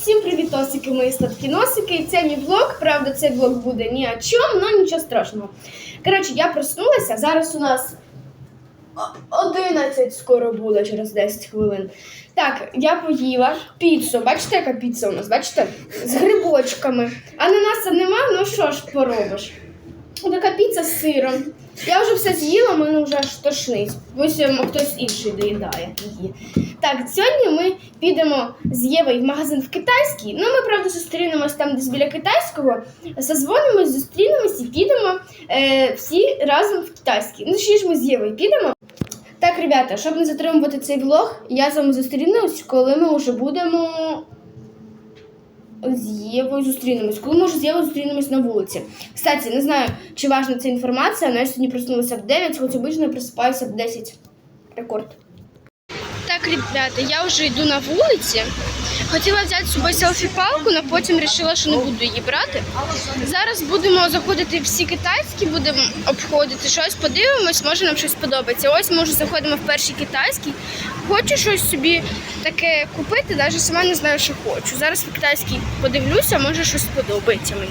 Всім привітосики, мої сладкі носики. Це мій влог. Правда, цей влог буде ні о чому, але нічого страшного. Коротше, я проснулася. Зараз у нас 11 скоро буде через 10 хвилин. Так, я поїла піцу. Бачите, яка піца у нас? Бачите? З грибочками. Ананаса нема, ну що ж поробиш? Така піца з сиром. Я вже все з'їла, мене вже аж тошнить. Ось ем, хтось інший доїдає її. Так, сьогодні ми підемо з Євою в магазин в китайський. Ну, ми, правда, зустрінемось там десь біля китайського. Зазвонимось, зустрінемось і підемо е, всі разом в китайський. Ну, ще ж ми з Євою підемо. Так, ребята, щоб не затримувати цей влог, я з вами зустрінусь, коли ми вже будемо з Євою зустрінемось. Коли ми вже з Євою зустрінемось на вулиці. Кстати, не знаю, чи важна ця інформація, але я сьогодні проснулася в 9, хоч обично я просипаюся в 10. Рекорд. Так, ребята, я вже йду на вулиці. Хотіла взяти з собою селфі-палку, але потім вирішила, що не буду її брати. Зараз будемо заходити всі китайські, будемо обходити щось, подивимось, може нам щось подобається. Ось ми вже заходимо в перший китайський. Хочу щось собі таке купити, навіть сама не знаю, що хочу. Зараз в китайський подивлюся, може щось подобається мені.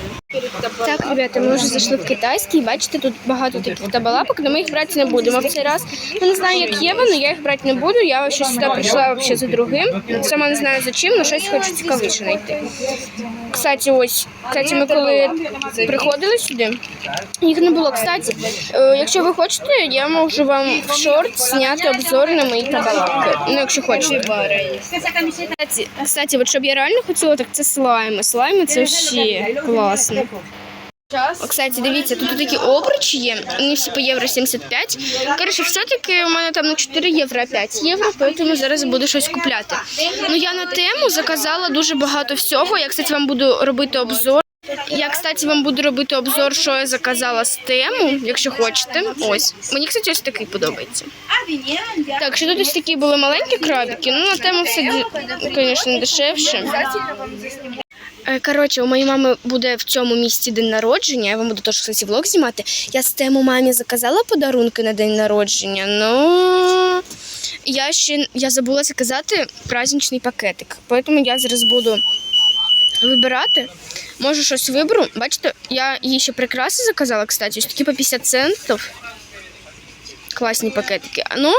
Так, ребята, ми вже зайшли в китайський. Бачите, тут багато таких табалапок, але ми їх брати не будемо в цей раз. Я не знаю, як є вони, я їх брати не буду. Я ще сюди прийшла вообще за другим. Сама не знаю за чим, але щось хочу цікавіше знайти. Кстати, ось, кстати, ми коли приходили сюди, їх не було. Кстати, е, якщо ви хочете, я можу вам в шорт зняти обзор на мої табалапки. Ну, якщо хочете. Кстати, от щоб я реально хотіла, так це слайми. Слайми це ще класно. О, Кстати, дивіться, тут такі обручі є, вони всі по євро 75. Коротше, все-таки у мене там на 4 євро, 5 євро, тому зараз буду щось купляти. Ну я на тему заказала дуже багато всього. Я, кстати, вам буду робити обзор. Я, кстати, вам буду робити обзор, що я заказала з тему, якщо хочете. Ось. Мені, кстати, ось такий подобається. Так, що тут ось такі були маленькі крабики, ну на тему все, звісно, дешевше. Е, Коротше, у моєї мами буде в цьому місті день народження. Я вам буду теж кстати, влог знімати. Я з тему мамі заказала подарунки на день народження, ну я ще я забула заказати праздничний пакетик. Тому я зараз буду вибирати. Може, щось виберу. Бачите, я їй ще прикраси заказала, кстати, ось такі по 50 центів. Класні пакетики. Ну,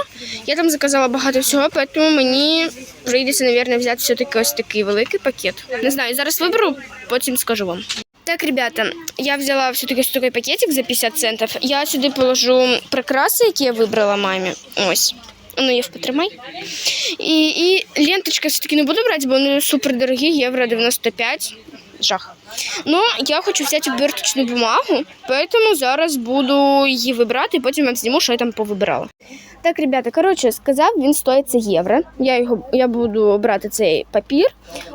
я там заказала багато всього, тому мені прийдеться, мабуть, взяти все-таки ось такий великий пакет. Не знаю, зараз виберу, потім скажу вам. Так, ребята, я взяла все-таки такий пакетик за 50 центів. Я сюди положу прикраси, які я вибрала мамі. Ось. Ну, Єв, потримай. І, і ленточка все-таки не буду брати, бо вони супер дорогі, євро 95. Жах. Ну, я хочу взяти оберточну бумагу, тому зараз буду її вибирати, потім я зніму, що я там повибирала. Так, ребята, коротше, сказав, він стоїть це євро. Я його я буду брати цей папір.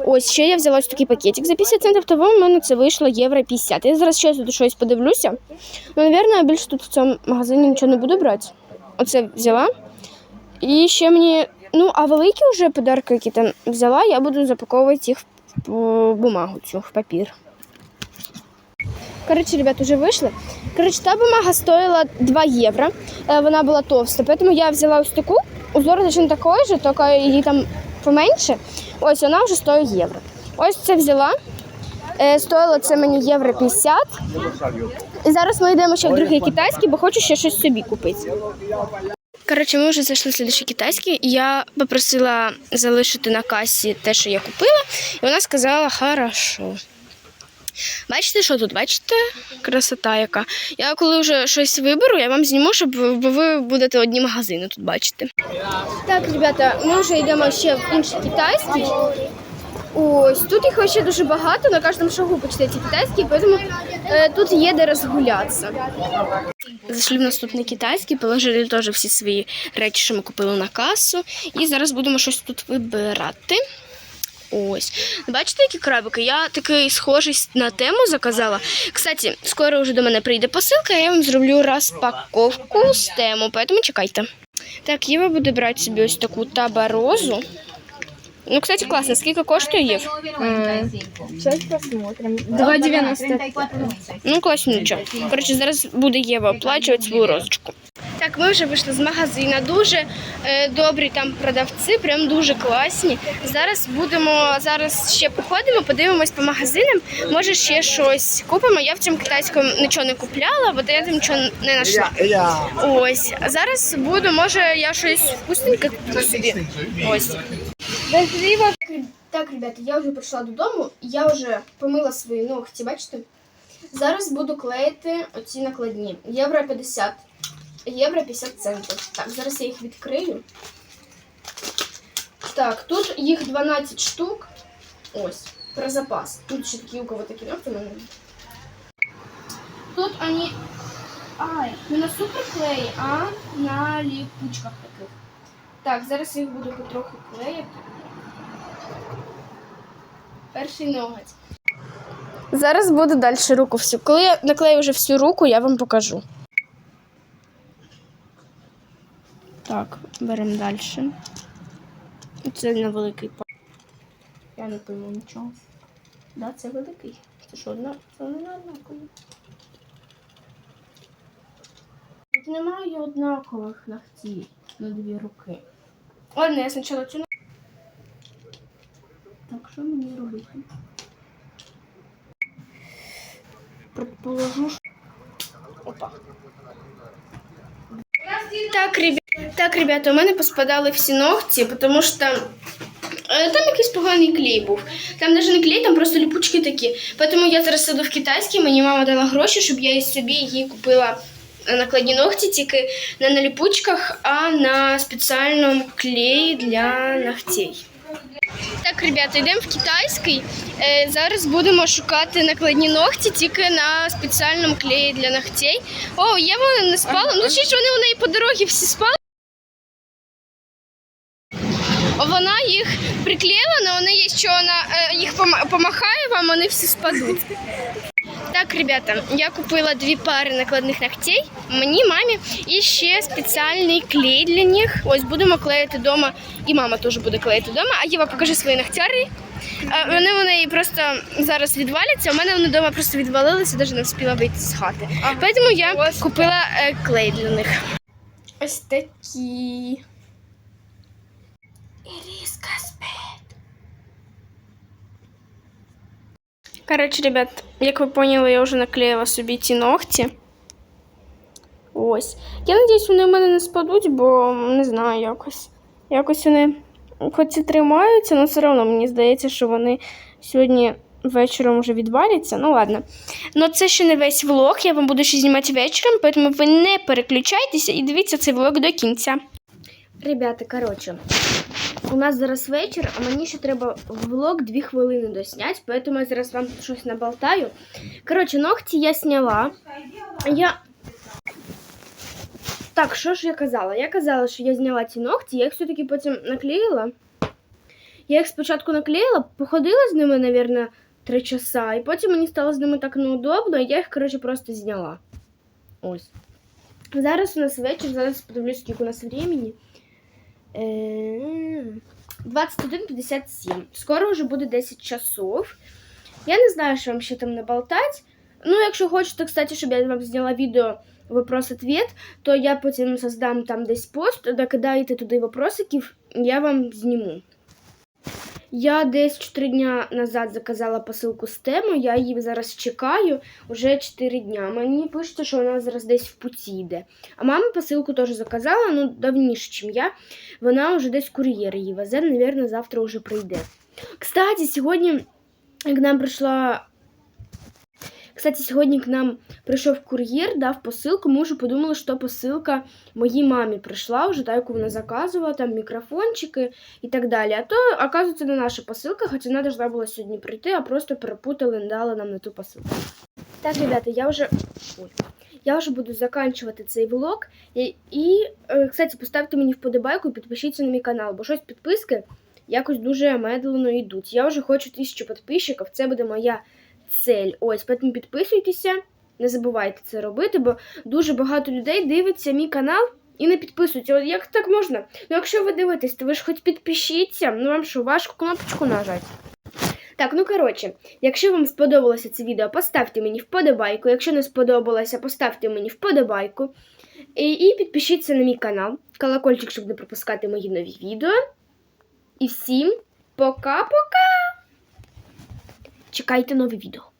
Ось ще я взяла ось такий пакетик за 50 центів, того в мене це вийшло євро 50. Я зараз ще тут щось подивлюся. Ну, я більше тут в цьому магазині нічого не буду брати. Оце взяла. І ще мені, ну, а великі вже подарки, які там взяла, я буду запаковувати їх бумагу цю, в папір. Коротше, ребят, уже вийшли. Коротше, та бумага стоїла 2 євро. Е, Вона була товста, тому я взяла ось таку. Узор точно такий же, тільки її там поменше. Ось вона вже стоїть євро. Ось це взяла. Е, Стоїло це мені євро 50. І зараз ми йдемо ще в другий китайський, бо хочу ще щось собі купити. Коротше, ми вже зайшли в слідчий китайський, і я попросила залишити на касі те, що я купила, і вона сказала хорошо. Бачите, що тут? Бачите? Красота яка. Я коли вже щось виберу, я вам зніму, щоб ви- будете одні магазини тут бачити. Так, ребята, ми вже йдемо ще в інший китайський. Ось тут їх ще дуже багато, на кожному шагу почти ці китайські, тому тут є де розгулятися. Зайшли в наступний китайський, положили теж всі свої речі, що ми купили на касу. І зараз будемо щось тут вибирати. Ось. Бачите, які крабики? Я такий схожий на тему заказала. Кстати, скоро вже до мене прийде посилка, я вам зроблю розпаковку з тему, тому чекайте. Так, Єва буде брати собі ось таку табарозу. Ну, кстати, класно. Скільки коштує Єв? Сейчас посмотрим. 2,90. Ну, класнючо. Коротше, зараз буде Єва оплачувати свою розочку. Так, ми вже вийшли з магазина. Дуже е, добрі там продавці, прям дуже класні. Зараз будемо зараз ще походимо, подивимось по магазинам. Може, ще щось купимо. Я в цьому китайському нічого не купляла, бо я там нічого не знайшла. Ось. А зараз буду, може, я щось вкусненьке куплю собі. Ось. Так, ребята, я вже прийшла додому, я вже помила свої ногті, бачите? Зараз буду клеїти оці накладні. Євро 50. Євро 50 центів. Так, зараз я їх відкрию. Так, тут їх 12 штук. Ось, про запас. Тут ще такі у кого такі ногті у мене. Тут вони. Ай, не на суперклеї, а на ліпучках таких. Так, зараз їх буду потроху клеїти. Перший ноготь. Зараз буду далі руку всю. Коли я наклею вже всю руку, я вам покажу. Так, беремо далі. Це на великий палець. Я не пойму нічого. Да, це великий. Це що, одна? Це не однаково. Тут немає однакових ногтів на дві руки. Ладно, я спочатку цю. Так, що мені робити? Предположу, що... Опа. Так, ребят, так, ребята, у мене поспадали всі ногті, тому що там, е, якийсь поганий клей був. Там навіть не клей, там просто ліпучки такі. Тому я зараз сиду в китайській, мені мама дала гроші, щоб я із собі її купила накладні ногті, тільки не на ліпучках, а на спеціальному клеї для ногтей. Так, ребята, йдемо в китайський. Е, зараз будемо шукати накладні ногті тільки на спеціальному клеї для ногтей. О, є вона не спала. Ну чи ж вони у неї по дорозі всі спали? Вона їх приклеїла, але вони є, що вона е, їх помахає вам, вони всі спадуть. Так, ребята, я купила дві пари накладних ногтей, мені, мамі, і ще спеціальний клей для них. Ось будемо клеїти вдома, і мама теж буде клеїти вдома. А Єва, покажи свої ногтяри. Вони у неї просто зараз відваляться. У мене вони вдома просто відвалилися, навіть не встигла вийти з хати. Тому я купила е, клей для них. Ось такі. Іріска Коротше, ребят, як ви поняли, я вже наклеїла собі ці ногті. Ось. Я надіюсь, вони в мене не спадуть, бо не знаю якось. Якось вони хоч і тримаються, але все одно мені здається, що вони сьогодні вечором вже відваляться. Ну ладно. Ну це ще не весь влог, я вам буду ще знімати вечором, тому ви не переключайтеся і дивіться цей влог до кінця. Ребята, коротше, у нас зараз вечір, а мені ще треба влог 2 хвилини досняти, тому я зараз вам щось наболтаю. Коротше, ногті я сняла. Я. Так, що ж я казала? Я казала, що я зняла ці ногті, я їх все-таки потім наклеїла. Я їх спочатку наклеїла, походила з ними, мабуть, 3 часа, і потім мені стало з ними так неудобно, і я їх, коротше, просто зняла. Ось. Зараз у нас вечір, зараз подивлюсь, скільки у нас времени. Е, 21.57. Скоро вже буде 10 часов. Я не знаю, що вам ще там наболтать. Ну, якщо хочете, кстати, щоб я вам зняла відео вопрос-ответ, то я потім создам там десь пост, докидаєте туди вопросиків, я вам зніму. Я десь 4 дня назад заказала посилку з тему, я її зараз чекаю вже 4 дня. Мені пишуть, що вона зараз десь в путі йде. А мама посилку теж заказала, ну давніше, ніж я. Вона вже десь кур'єр її везе, мабуть, завтра вже прийде. Кстати, сьогодні як нам прийшла. Кстати, сьогодні к нам прийшов кур'єр, дав посилку. Ми вже подумали, що посилка моїй мамі прийшла, вже та, яку вона заказувала, там мікрофончики і так далі. А то, оказується, не наша посилка, хоча вона должна була сьогодні прийти, а просто перепутали, не дали нам на ту посилку. Так, ребята, я вже. Ой. Я вже буду заканчувати цей влог. І, і е, кстати, поставте мені вподобайку і підпишіться на мій канал, бо щось підписки якось дуже медленно йдуть. Я вже хочу тисячу підписчиків, це буде моя цель. Ось, тому підписуйтеся, не забувайте це робити, бо дуже багато людей дивиться мій канал і не підписуються. От як так можна? Ну, якщо ви дивитесь, то ви ж хоч підпишіться. Ну вам що, важко кнопочку нажати. Так, ну коротше, якщо вам сподобалося це відео, поставте мені вподобайку. Якщо не сподобалося, поставте мені вподобайку. І, і підпишіться на мій канал, колокольчик, щоб не пропускати мої нові відео. І всім пока-пока! Чекайте нове відео.